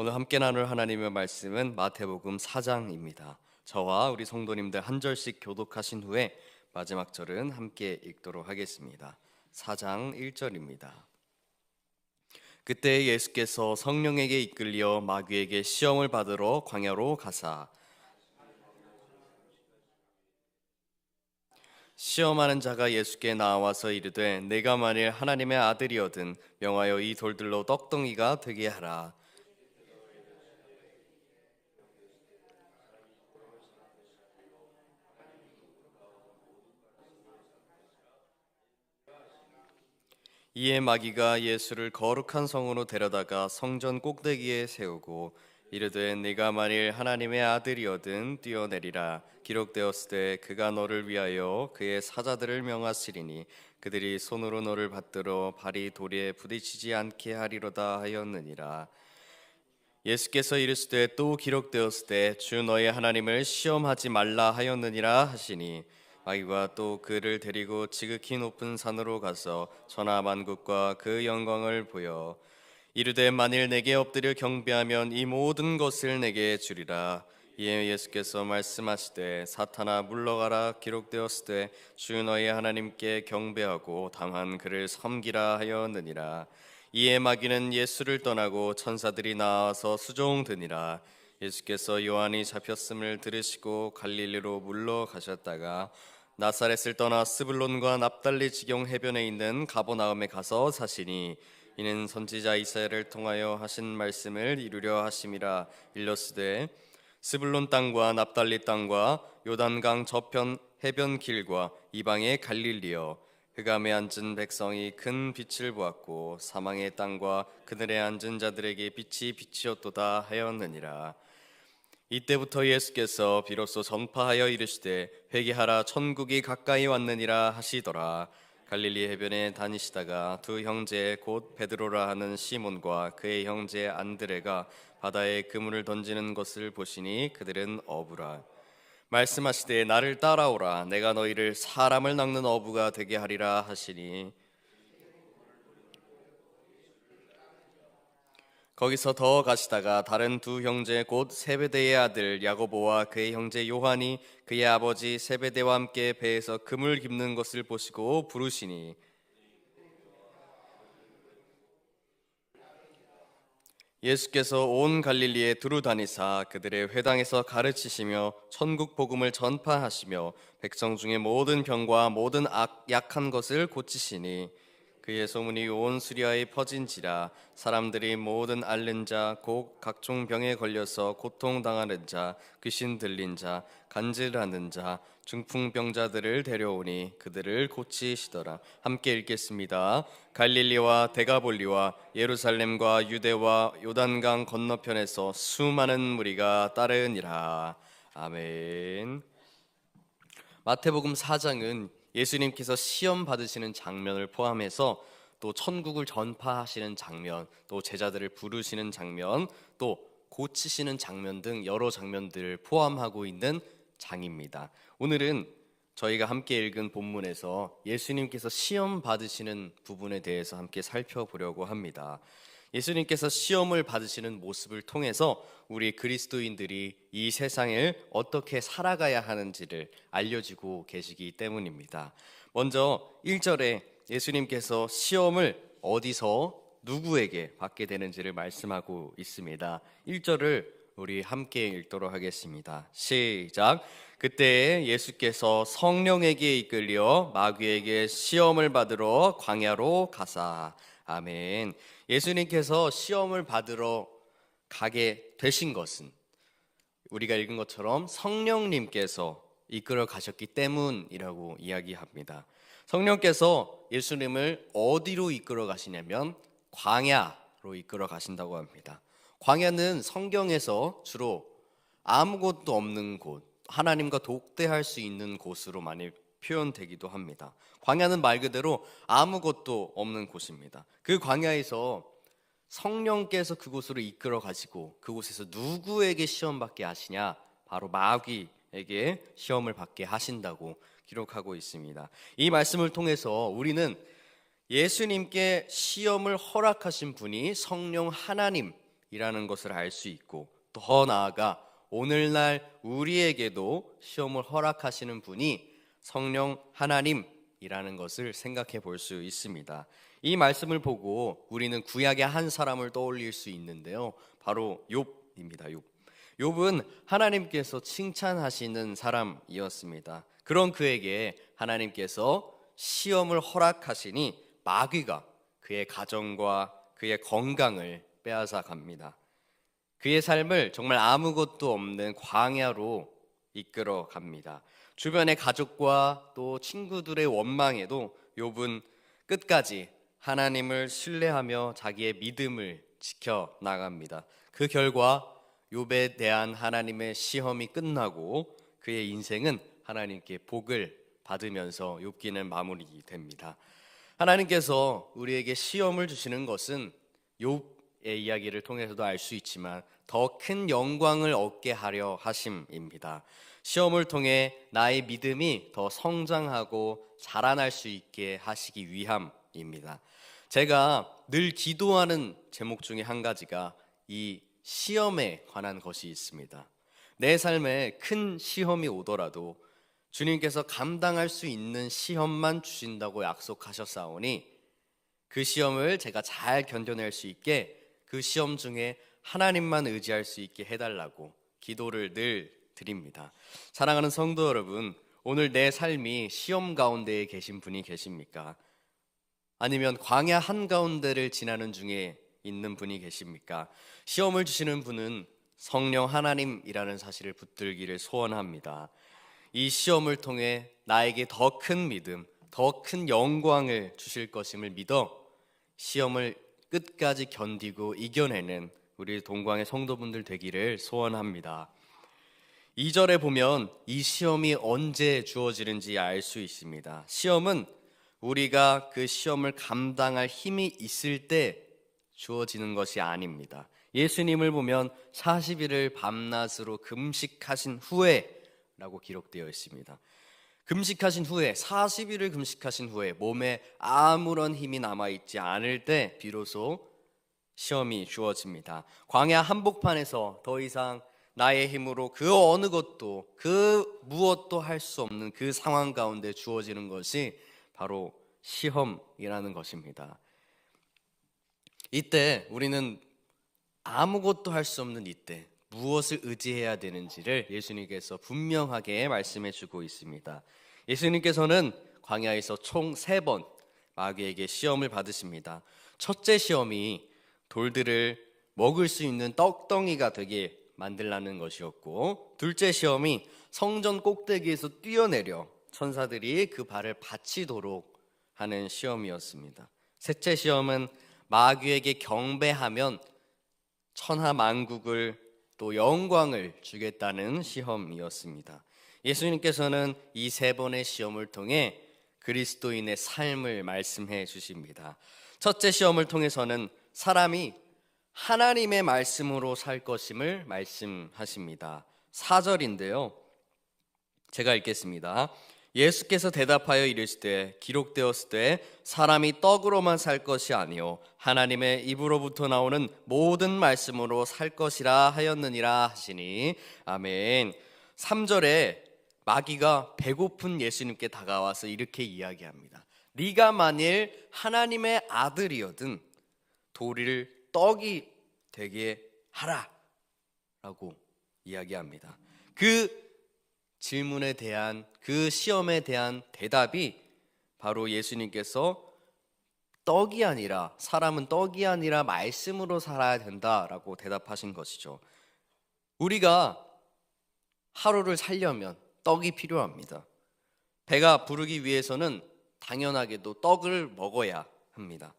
오늘 함께 나눌 하나님의 말씀은 마태복음 4장입니다. 저와 우리 성도님들 한 절씩 교독하신 후에 마지막 절은 함께 읽도록 하겠습니다. 4장 1절입니다. 그때 예수께서 성령에게 이끌려 마귀에게 시험을 받으러 광야로 가사 시험하는 자가 예수께 나와서 이르되 내가 만일 하나님의 아들이거든 명하여 이 돌들로 떡덩이가 되게 하라 이에 마귀가 예수를 거룩한 성으로 데려다가 성전 꼭대기에 세우고 이르되 네가 만일 하나님의 아들이거든 뛰어내리라. 기록되었을 때 그가 너를 위하여 그의 사자들을 명하시리니 그들이 손으로 너를 받들어 발이 돌에 부딪히지 않게 하리로다 하였느니라. 예수께서 이르시되 또 기록되었을 때 주 너의 하나님을 시험하지 말라 하였느니라 하시니 마귀가 또 그를 데리고 지극히 높은 산으로 가서 천하 만국과 그 영광을 보여 이르되 만일 내게 엎드려 경배하면 이 모든 것을 내게 주리라. 이에 예수께서 말씀하시되 사탄아 물러가라 기록되었을 때주 너희 하나님께 경배하고 다만 그를 섬기라 하였느니라. 이에 마귀는 예수를 떠나고 천사들이 나와서 수종드니라. 예수께서 요한이 잡혔음을 들으시고 갈릴리로 물러가셨다가 나사렛을 떠나 스불론과 납달리 지경 해변에 있는 가보나움에 가서 사시니 이는 선지자 이사야를 통하여 하신 말씀을 이루려 하심이라 일러스되 스불론 땅과 납달리 땅과 요단강 저편 해변 길과 이방의 갈릴리여 흑암에 앉은 백성이 큰 빛을 보았고 사망의 땅과 그들의 앉은 자들에게 빛이 빛이었도다 하였느니라 이때부터 예수께서 비로소 전파하여 이르시되 회개하라 천국이 가까이 왔느니라 하시더라. 갈릴리 해변에 다니시다가 두 형제 곧 베드로라 하는 시몬과 그의 형제 안드레가 바다에 그물을 던지는 것을 보시니 그들은 어부라. 말씀하시되 나를 따라오라. 내가 너희를 사람을 낚는 어부가 되게 하리라 하시니 거기서 더 가시다가 다른 두 형제 곧 세베대의 아들 야고보와 그의 형제 요한이 그의 아버지 세베대와 함께 배에서 금을 깁는 것을 보시고 부르시니 예수께서 온 갈릴리에 두루 다니사 그들의 회당에서 가르치시며 천국 복음을 전파하시며 백성 중에 모든 병과 모든 악, 약한 것을 고치시니 그의 소문이 온 수리아에 퍼진지라 사람들이 모든 앓는 자, 곧 각종 병에 걸려서 고통 당하는 자, 귀신 들린 자, 간질하는 자, 중풍병자들을 데려오니 그들을 고치시더라. 함께 읽겠습니다. 갈릴리와 데가볼리와 예루살렘과 유대와 요단강 건너편에서 수많은 무리가 따르니라. 아멘. 마태복음 4장은 예수님께서 시험 받으시는 장면을 포함해서 또 천국을 전파하시는 장면, 또 제자들을 부르시는 장면, 또 고치시는 장면 등 여러 장면들을 포함하고 있는 장입니다. 오늘은 저희가 함께 읽은 본문에서 예수님께서 시험 받으시는 부분에 대해서 함께 살펴보려고 합니다. 예수님께서 시험을 받으시는 모습을 통해서 우리 그리스도인들이 이 세상을 어떻게 살아가야 하는지를 알려주고 계시기 때문입니다. 먼저 1절에 예수님께서 시험을 어디서 누구에게 받게 되는지를 말씀하고 있습니다. 1절을 우리 함께 읽도록 하겠습니다. 시작. 그때 예수께서 성령에게 이끌려 마귀에게 시험을 받으러 광야로 가사. 아멘. 예수님께서 시험을 받으러 가게 되신 것은 우리가 읽은 것처럼 성령님께서 이끌어 가셨기 때문이라고 이야기합니다. 성령께서 예수님을 어디로 이끌어 가시냐면 광야로 이끌어 가신다고 합니다. 광야는 성경에서 주로 아무것도 없는 곳, 하나님과 독대할 수 있는 곳으로 많이 표현되기도 합니다. 광야는 말 그대로 아무것도 없는 곳입니다. 그 광야에서 성령께서 그곳으로 이끌어 가시고 그곳에서 누구에게 시험 받게 하시냐? 바로 마귀에게 시험을 받게 하신다고 기록하고 있습니다. 이 말씀을 통해서 우리는 예수님께 시험을 허락하신 분이 성령 하나님 하나님이라는 것을 알 수 있고 더 나아가 오늘날 우리에게도 시험을 허락하시는 분이 성령 하나님이라는 것을 생각해 볼 수 있습니다. 이 말씀을 보고 우리는 구약의 한 사람을 떠올릴 수 있는데요. 바로 욥입니다. 욥. 욥은 하나님께서 칭찬하시는 사람이었습니다. 그런 그에게 하나님께서 시험을 허락하시니 마귀가 그의 가정과 그의 건강을 빼앗아 갑니다. 그의 삶을 정말 아무것도 없는 광야로 이끌어 갑니다. 주변의 가족과 또 친구들의 원망에도 욥은 끝까지 하나님을 신뢰하며 자기의 믿음을 지켜 나갑니다. 그 결과 욥에 대한 하나님의 시험이 끝나고 그의 인생은 하나님께 복을 받으면서 욥기는 마무리됩니다. 하나님께서 우리에게 시험을 주시는 것은 욥의 이야기를 통해서도 알 수 있지만 더 큰 영광을 얻게 하려 하심입니다. 시험을 통해 나의 믿음이 더 성장하고 자라날 수 있게 하시기 위함입니다. 제가 늘 기도하는 제목 중에 한 가지가 이 시험에 관한 것이 있습니다. 내 삶에 큰 시험이 오더라도 주님께서 감당할 수 있는 시험만 주신다고 약속하셨사오니 그 시험을 제가 잘 견뎌낼 수 있게 그 시험 중에 하나님만 의지할 수 있게 해달라고 기도를 늘 드립니다. 사랑하는 성도 여러분, 오늘 내 삶이 시험 가운데에 계신 분이 계십니까? 아니면 광야 한가운데를 지나는 중에 있는 분이 계십니까? 시험을 주시는 분은 성령 하나님이라는 사실을 붙들기를 소원합니다. 이 시험을 통해 나에게 더 큰 믿음, 더 큰 영광을 주실 것임을 믿어 시험을 끝까지 견디고 이겨내는 우리 동광의 성도분들 되기를 소원합니다. 2절에 보면 이 시험이 언제 주어지는지 알 수 있습니다. 시험은 우리가 그 시험을 감당할 힘이 있을 때 주어지는 것이 아닙니다. 예수님을 보면 40일을 밤낮으로 금식하신 후에라고 기록되어 있습니다. 금식하신 후에 40일을 금식하신 후에 몸에 아무런 힘이 남아 있지 않을 때 비로소 시험이 주어집니다. 광야 한복판에서 더 이상 나의 힘으로 그 어느 것도 그 무엇도 할 수 없는 그 상황 가운데 주어지는 것이 바로 시험이라는 것입니다. 이때 우리는 아무것도 할 수 없는 이때 무엇을 의지해야 되는지를 예수님께서 분명하게 말씀해 주고 있습니다. 예수님께서는 광야에서 총 세 번 마귀에게 시험을 받으십니다. 첫째 시험이 돌들을 먹을 수 있는 떡덩이가 되게 만들라는 것이었고, 둘째 시험이 성전 꼭대기에서 뛰어내려 천사들이 그 발을 받치도록 하는 시험이었습니다. 셋째 시험은 마귀에게 경배하면 천하 만국을 또 영광을 주겠다는 시험이었습니다. 예수님께서는 이 세 번의 시험을 통해 그리스도인의 삶을 말씀해 주십니다. 첫째 시험을 통해서는 사람이 하나님의 말씀으로 살 것임을 말씀하십니다. 4절인데요. 제가 읽겠습니다. 예수께서 대답하여 이르시되 기록되었을 때 사람이 떡으로만 살 것이 아니요 하나님의 입으로부터 나오는 모든 말씀으로 살 것이라 하였느니라 하시니 아멘. 3절에 마귀가 배고픈 예수님께 다가와서 이렇게 이야기합니다. 네가 만일 하나님의 아들이거든 돌을 떡이 되게 하라 라고 이야기합니다. 그 질문에 대한 그 시험에 대한 대답이 바로 예수님께서 떡이 아니라 사람은 떡이 아니라 말씀으로 살아야 된다라고 대답하신 것이죠. 우리가 하루를 살려면 떡이 필요합니다. 배가 부르기 위해서는 당연하게도 떡을 먹어야 합니다.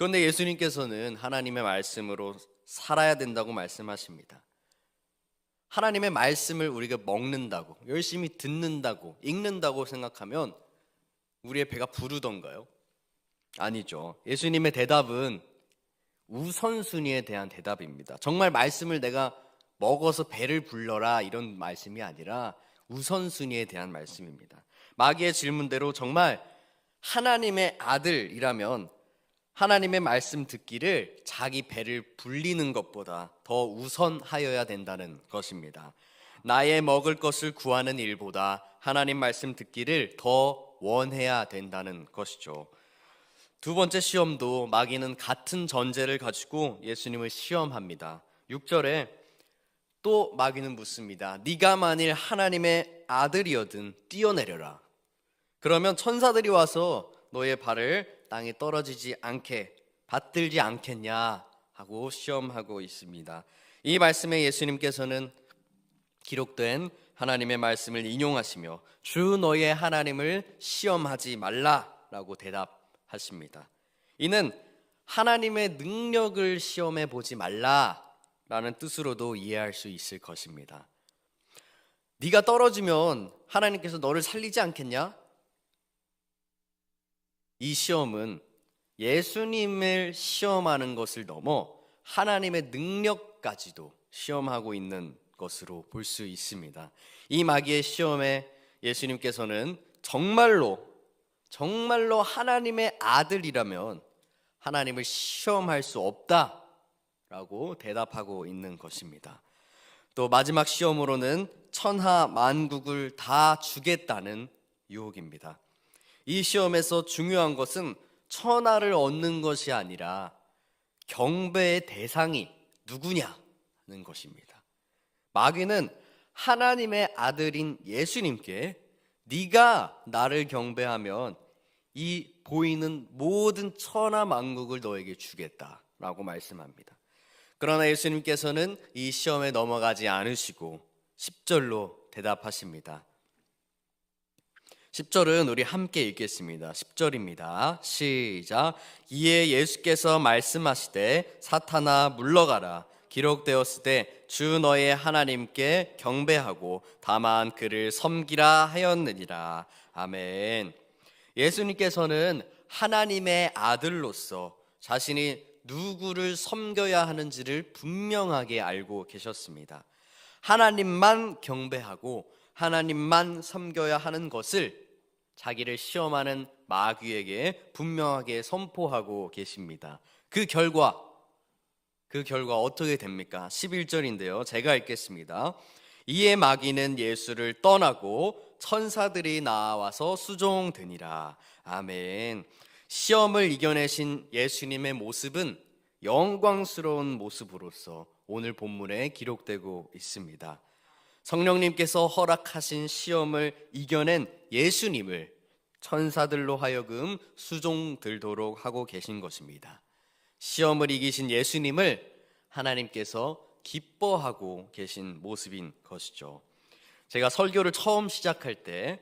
그런데 예수님께서는 하나님의 말씀으로 살아야 된다고 말씀하십니다. 하나님의 말씀을 우리가 먹는다고, 열심히 듣는다고, 읽는다고 생각하면 우리의 배가 부르던가요? 아니죠. 예수님의 대답은 우선순위에 대한 대답입니다. 정말 말씀을 내가 먹어서 배를 불러라 이런 말씀이 아니라 우선순위에 대한 말씀입니다. 마귀의 질문대로 정말 하나님의 아들이라면 하나님의 말씀 듣기를 자기 배를 불리는 것보다 더 우선하여야 된다는 것입니다. 나의 먹을 것을 구하는 일보다 하나님 말씀 듣기를 더 원해야 된다는 것이죠. 두 번째 시험도 마귀는 같은 전제를 가지고 예수님을 시험합니다. 6절에 또 마귀는 묻습니다. 네가 만일 하나님의 아들이어든 뛰어내려라. 그러면 천사들이 와서 너의 발을 땅에 떨어지지 않게 받들지 않겠냐 하고 시험하고 있습니다. 이 말씀에 예수님께서는 기록된 하나님의 말씀을 인용하시며 주 너의 하나님을 시험하지 말라라고 대답하십니다. 이는 하나님의 능력을 시험해 보지 말라라는 뜻으로도 이해할 수 있을 것입니다. 네가 떨어지면 하나님께서 너를 살리지 않겠냐? 이 시험은 예수님을 시험하는 것을 넘어 하나님의 능력까지도 시험하고 있는 것으로 볼 수 있습니다. 이 마귀의 시험에 예수님께서는 정말로 정말로 하나님의 아들이라면 하나님을 시험할 수 없다라고 대답하고 있는 것입니다. 또 마지막 시험으로는 천하 만국을 다 주겠다는 유혹입니다. 이 시험에서 중요한 것은 천하를 얻는 것이 아니라 경배의 대상이 누구냐는 것입니다. 마귀는 하나님의 아들인 예수님께 네가 나를 경배하면 이 보이는 모든 천하 만국을 너에게 주겠다라고 말씀합니다. 그러나 예수님께서는 이 시험에 넘어가지 않으시고 10절로 대답하십니다. 10절은 우리 함께 읽겠습니다. 10절입니다. 시작. 이에 예수께서 말씀하시되 사탄아 물러가라. 기록되었을 때주 너의 하나님께 경배하고 다만 그를 섬기라 하였느니라. 아멘. 예수님께서는 하나님의 아들로서 자신이 누구를 섬겨야 하는지를 분명하게 알고 계셨습니다. 하나님만 경배하고 하나님만 섬겨야 하는 것을 자기를 시험하는 마귀에게 분명하게 선포하고 계십니다. 그 결과 그 결과 어떻게 됩니까? 11절인데요. 제가 읽겠습니다. 이에 마귀는 예수를 떠나고 천사들이 나와서 수종되니라. 아멘. 시험을 이겨내신 예수님의 모습은 영광스러운 모습으로서 오늘 본문에 기록되고 있습니다. 성령님께서 허락하신 시험을 이겨낸 예수님을 천사들로 하여금 수종들도록 하고 계신 것입니다. 시험을 이기신 예수님을 하나님께서 기뻐하고 계신 모습인 것이죠. 제가 설교를 처음 시작할 때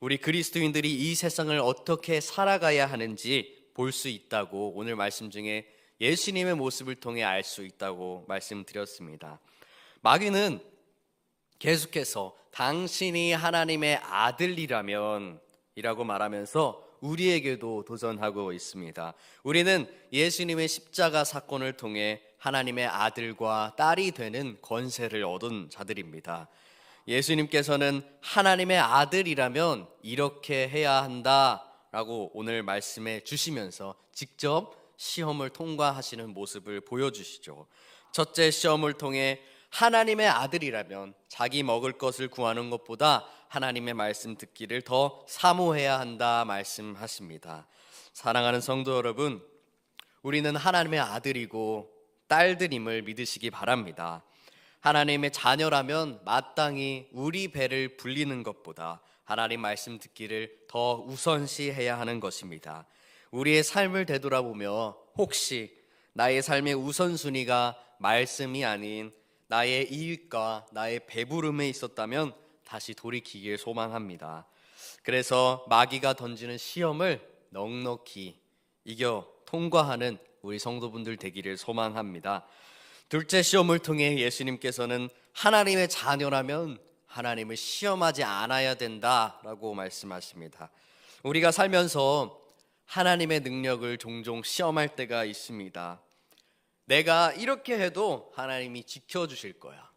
우리 그리스도인들이 이 세상을 어떻게 살아가야 하는지 볼 수 있다고 오늘 말씀 중에 예수님의 모습을 통해 알 수 있다고 말씀드렸습니다. 마귀는 계속해서 당신이 하나님의 아들이라면 이라고 말하면서 우리에게도 도전하고 있습니다. 우리는 예수님의 십자가 사건을 통해 하나님의 아들과 딸이 되는 권세를 얻은 자들입니다. 예수님께서는 하나님의 아들이라면 이렇게 해야 한다라고 오늘 말씀해 주시면서 직접 시험을 통과하시는 모습을 보여주시죠. 첫째 시험을 통해 하나님의 아들이라면 자기 먹을 것을 구하는 것보다 하나님의 말씀 듣기를 더 사모해야 한다 말씀하십니다. 사랑하는 성도 여러분, 우리는 하나님의 아들이고 딸들임을 믿으시기 바랍니다. 하나님의 자녀라면 마땅히 우리 배를 불리는 것보다 하나님 말씀 듣기를 더 우선시해야 하는 것입니다. 우리의 삶을 되돌아보며 혹시 나의 삶의 우선순위가 말씀이 아닌 나의 이익과 나의 배부름에 있었다면 다시 돌이키길 소망합니다. 그래서 마귀가 던지는 시험을 넉넉히 이겨 통과하는 우리 성도분들 되기를 소망합니다. 둘째 시험을 통해 예수님께서는 하나님의 자녀라면 하나님을 시험하지 않아야 된다라고 말씀하십니다. 우리가 살면서 하나님의 능력을 종종 시험할 때가 있습니다. 내가 이렇게 해도 하나님이 지켜주실 거야.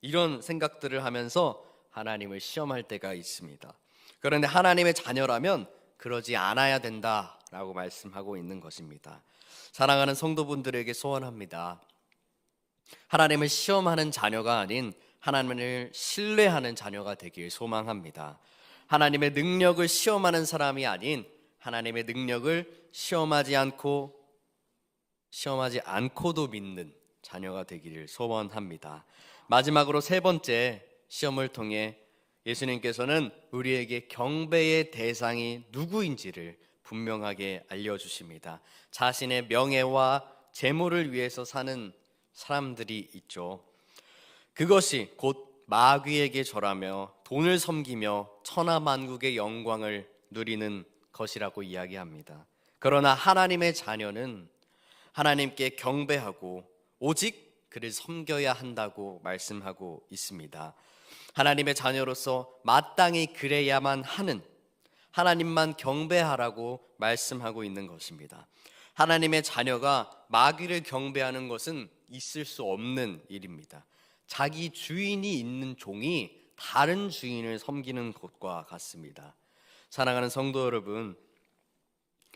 이런 생각들을 하면서 하나님을 시험할 때가 있습니다. 그런데 하나님의 자녀라면 그러지 않아야 된다라고 라고 말씀하고 있는 것입니다. 사랑하는 성도분들에게 소원합니다. 하나님을 시험하는 자녀가 아닌 하나님을 신뢰하는 자녀가 되길 소망합니다. 하나님의 능력을 시험하는 사람이 아닌 하나님의 능력을 시험하지 않고 시험하지 않고도 믿는 자녀가 되기를 소원합니다. 마지막으로 세 번째 시험을 통해 예수님께서는 우리에게 경배의 대상이 누구인지를 분명하게 알려주십니다. 자신의 명예와 재물을 위해서 사는 사람들이 있죠. 그것이 곧 마귀에게 절하며 돈을 섬기며 천하만국의 영광을 누리는 것이라고 이야기합니다. 그러나 하나님의 자녀는 하나님께 경배하고 오직 그를 섬겨야 한다고 말씀하고 있습니다. 하나님의 자녀로서 마땅히 그래야만 하는 하나님만 경배하라고 말씀하고 있는 것입니다. 하나님의 자녀가 마귀를 경배하는 것은 있을 수 없는 일입니다. 자기 주인이 있는 종이 다른 주인을 섬기는 것과 같습니다. 사랑하는 성도 여러분,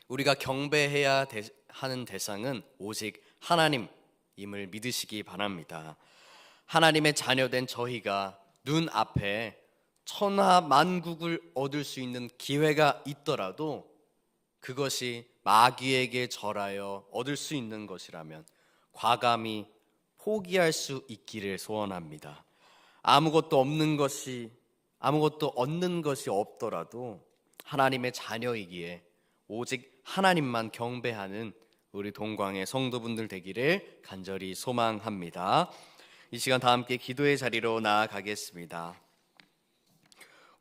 우리가 경배해야 하는 대상은 오직 하나님임을 믿으시기 바랍니다. 하나님의 자녀된 저희가 눈 앞에 천하 만국을 얻을 수 있는 기회가 있더라도 그것이 마귀에게 절하여 얻을 수 있는 것이라면 과감히 포기할 수 있기를 소원합니다. 아무것도 없는 것이 아무것도 얻는 것이 없더라도 하나님의 자녀이기에 오직 하나님만 경배하는 우리 동광의 성도분들 되기를 간절히 소망합니다. 이 시간 다 함께 기도의 자리로 나아가겠습니다.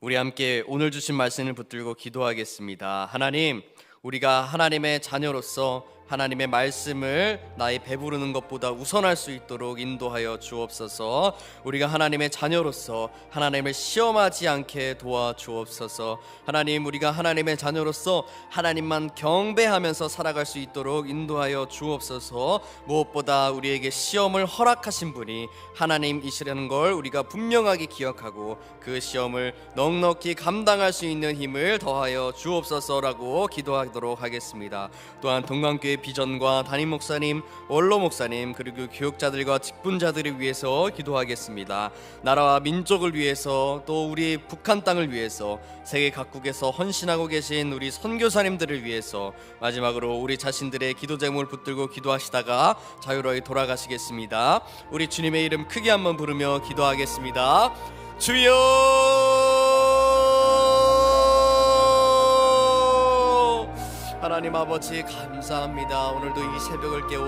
우리 함께 오늘 주신 말씀을 붙들고 기도하겠습니다. 하나님, 우리가 하나님의 자녀로서 하나님의 말씀을 나의 배부르는 것보다 우선할 수 있도록 인도하여 주옵소서. 우리가 하나님의 자녀로서 하나님을 시험하지 않게 도와 주옵소서. 하나님 우리가 하나님의 자녀로서 하나님만 경배하면서 살아갈 수 있도록 인도하여 주옵소서. 무엇보다 우리에게 시험을 허락하신 분이 하나님이시라는 걸 우리가 분명하게 기억하고 그 시험을 넉넉히 감당할 수 있는 힘을 더하여 주옵소서라고 기도하도록 하겠습니다. 또한 동강 비전과 담임 목사님, 원로 목사님 그리고 교육자들과 직분자들을 위해서 기도하겠습니다. 나라와 민족을 위해서 또 우리 북한 땅을 위해서 세계 각국에서 헌신하고 계신 우리 선교사님들을 위해서 마지막으로 우리 자신들의 기도 제목을 붙들고 기도하시다가 자유로이 돌아가시겠습니다. 우리 주님의 이름 크게 한번 부르며 기도하겠습니다. 주여 하나님 아버지 감사합니다. 오늘도 이 새벽을 깨워